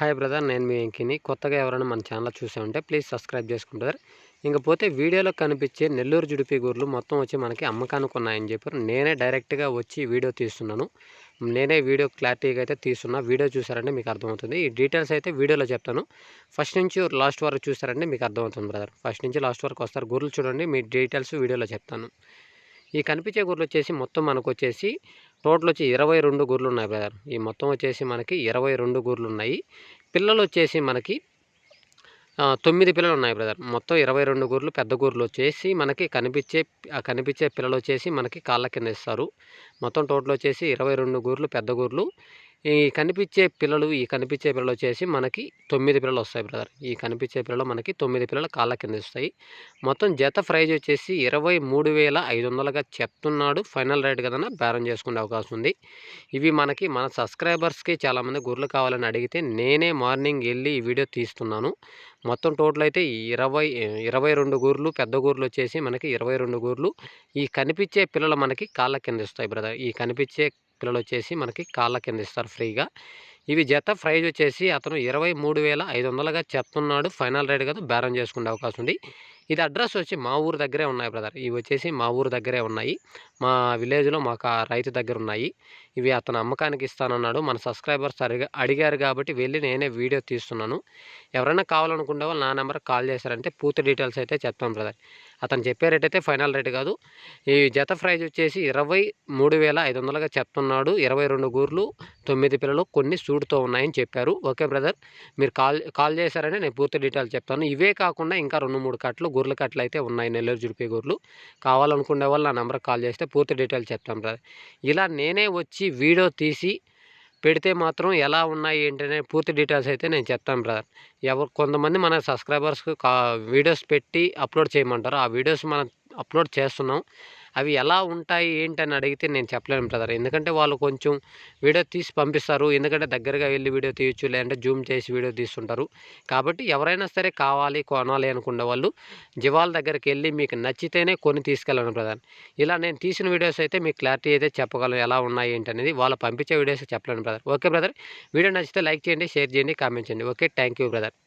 Hi brother నేను మీ వెంకిని. కొత్తగా ఎవరైనా మన ఛానల్ చూసే ఉంటే ప్లీజ్ సబ్స్క్రైబ్ చేసుకుంటారు. ఇంకపోతే వీడియోలో కనిపించే నెల్లూరు జుడిపి గూర్లు మొత్తం వచ్చి మనకి అమ్మకానికి ఉన్నాయని చెప్పారు. నేనే డైరెక్ట్గా వచ్చి వీడియో తీస్తున్నాను. నేనే వీడియో క్లారిటీగా అయితే తీస్తున్నా. వీడియో చూసారంటే మీకు అర్థమవుతుంది. ఈ డీటెయిల్స్ అయితే వీడియోలో చెప్తాను. ఫస్ట్ నుంచి లాస్ట్ వరకు చూసారంటే మీకు అర్థమవుతుంది బ్రదర్. ఫస్ట్ నుంచి లాస్ట్ వరకు వస్తారు. గూర్లు చూడండి మీ డీటెయిల్స్ వీడియోలో చెప్తాను. ఈ కనిపించే గూర్లు వచ్చేసి మొత్తం మనకు వచ్చేసి టోటల్ వచ్చి ఇరవై రెండు గుర్లు ఉన్నాయి బ్రదర్. ఈ మొత్తం వచ్చేసి మనకి ఇరవై రెండు గూర్లు ఉన్నాయి పిల్లలు వచ్చేసి మనకి తొమ్మిది పిల్లలు ఉన్నాయి బ్రదర్. మొత్తం ఇరవై రెండు గూర్లు పెద్ద గూర్లు వచ్చేసి మనకి కనిపించే కనిపించే పిల్లలు వచ్చేసి మనకి కాళ్ళ కింద ఇస్తారు. మొత్తం టోటల్ వచ్చేసి ఇరవై రెండు గూర్లు పెద్ద గూర్లు. ఈ కనిపించే పిల్లలు ఈ కనిపించే పిల్లలు వచ్చేసి మనకి తొమ్మిది పిల్లలు వస్తాయి బ్రదర్ ఈ కనిపించే పిల్లలు మనకి తొమ్మిది పిల్లలు కాళ్ళ కింద మొత్తం జత ప్రైజ్ వచ్చేసి ఇరవై మూడు వేల ఐదు వందలుగా చెప్తున్నాడు. ఫైనల్ రేట్ కదన్నా బేరం చేసుకునే అవకాశం ఉంది. ఇవి మనకి మన సబ్స్క్రైబర్స్కి చాలామంది గుర్రెలు కావాలని అడిగితే నేనే మార్నింగ్ వెళ్ళి ఈ వీడియో తీస్తున్నాను. మొత్తం టోటల్ అయితే ఇరవై ఇరవై రెండు గూర్లు పెద్ద గూర్లు వచ్చేసి మనకి ఇరవై రెండు గూర్లు. ఈ కనిపించే పిల్లలు మనకి కాళ్ళ కింద ఇస్తాయి బ్రదర్ ఈ కనిపించే పిల్లలు వచ్చేసి మనకి కాళ్ళ కింద ఇస్తారు ఫ్రీగా. ఇవి జత ప్రైజ్ వచ్చేసి అతను ఇరవై మూడు వేల ఐదు వందలుగా చెప్తున్నాడు. ఫైనల్ రేట్ కదా బేరం చేసుకునే అవకాశం ఉంది. ఇది అడ్రస్ వచ్చి మా ఊరు దగ్గరే ఉన్నాయి బ్రదర్. ఇవి వచ్చేసి మా ఊరు దగ్గరే ఉన్నాయి. మా విలేజ్లో మాకు రైతు దగ్గర ఉన్నాయి. ఇవి అతను అమ్మకానికి ఇస్తానన్నాడు. మన సబ్స్క్రైబర్స్ అడిగారు కాబట్టి వెళ్ళి నేనే వీడియో తీస్తున్నాను. ఎవరైనా కావాలనుకునే వాళ్ళు నా నెంబర్కి కాల్ చేశారంటే పూర్తి డీటెయిల్స్ అయితే చెప్తాను బ్రదర్. అతను చెప్పే రేట్ అయితే ఫైనల్ రేట్ కాదు. ఈ జత ప్రైజ్ వచ్చేసి ఇరవై మూడు వేల ఐదు వందలుగా చెప్తున్నాడు. ఇరవై రెండు గూర్లు తొమ్మిది పిల్లలు కొన్ని సూడుతో ఉన్నాయని చెప్పారు. ఓకే బ్రదర్ మీరు కాల్ కాల్ చేశారని నేను పూర్తి డీటెయిల్స్ చెప్తాను. ఇవే కాకుండా ఇంకా రెండు మూడు కట్లు గొర్రెల కట్లు అయితే ఉన్నాయి నెల్లూరు జుడిపి గూర్లు. కావాలనుకునే వాళ్ళు నా నెంబర్కి కాల్ చేస్తే పూర్తి డీటెయిల్స్ చెప్తాను బ్రదర్. ఇలా నేనే వచ్చి వీడియో తీసి పెడితే మాత్రం ఎలా ఉన్నాయి ఏంటనే పూర్తి డీటెయిల్స్ అయితే నేను చెప్తాను బ్రదర్. ఎవరు కొంతమంది మన సబ్స్క్రైబర్స్కి కా వీడియోస్ పెట్టి అప్లోడ్ చేయమంటారు. ఆ వీడియోస్ మనం అప్లోడ్ చేస్తున్నాం. అవి ఎలా ఉంటాయి ఏంటని అడిగితే నేను చెప్పలేను బ్రదర్. ఎందుకంటే వాళ్ళు కొంచెం వీడియో తీసి పంపిస్తారు. ఎందుకంటే దగ్గరగా వెళ్ళి వీడియో తీయచ్చు లేదంటే జూమ్ చేసి వీడియో తీస్తుంటారు. కాబట్టి ఎవరైనా సరే కావాలి కొనాలి అనుకునే వాళ్ళు జీవాల దగ్గరికి వెళ్ళి మీకు నచ్చితేనే కొని తీసుకెళ్ళను బ్రదర్. ఇలా నేను తీసిన వీడియోస్ అయితే మీకు క్లారిటీ అయితే చెప్పగలను. ఎలా ఉన్నాయి ఏంటనేది వాళ్ళు పంపించే వీడియోస్ చెప్పలేను బ్రదర్. Okay brother. వీడియో నచ్చితే లైక్ చేయండి షేర్ చేయండి కామెంట్ చేయండి. Okay thank brother.